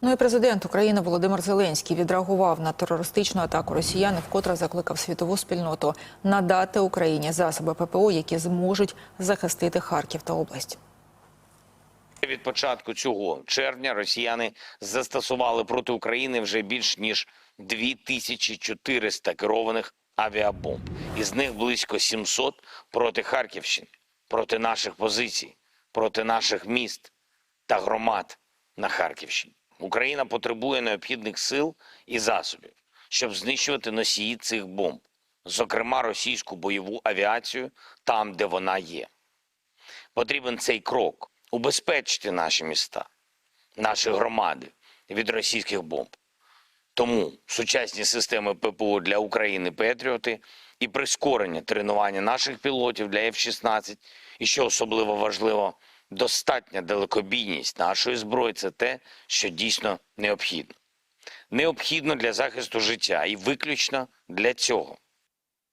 Ну і президент України Володимир Зеленський відреагував на терористичну атаку росіян і вкотре закликав світову спільноту надати Україні засоби ППО, які зможуть захистити Харків та область. Від початку цього червня росіяни застосували проти України вже більш ніж 2400 керованих авіабомб. Із них близько 700 проти Харківщини, проти наших позицій, проти наших міст та громад на Харківщині. Україна потребує необхідних сил і засобів, щоб знищувати носії цих бомб, зокрема російську бойову авіацію там, де вона є. Потрібен цей крок убезпечити наші міста, наші громади від російських бомб. Тому сучасні системи ППО для України Петріоти і прискорення тренування наших пілотів для F-16, і що особливо важливо, достатня далекобійність нашої зброї це те, що дійсно необхідно. Необхідно для захисту життя і виключно для цього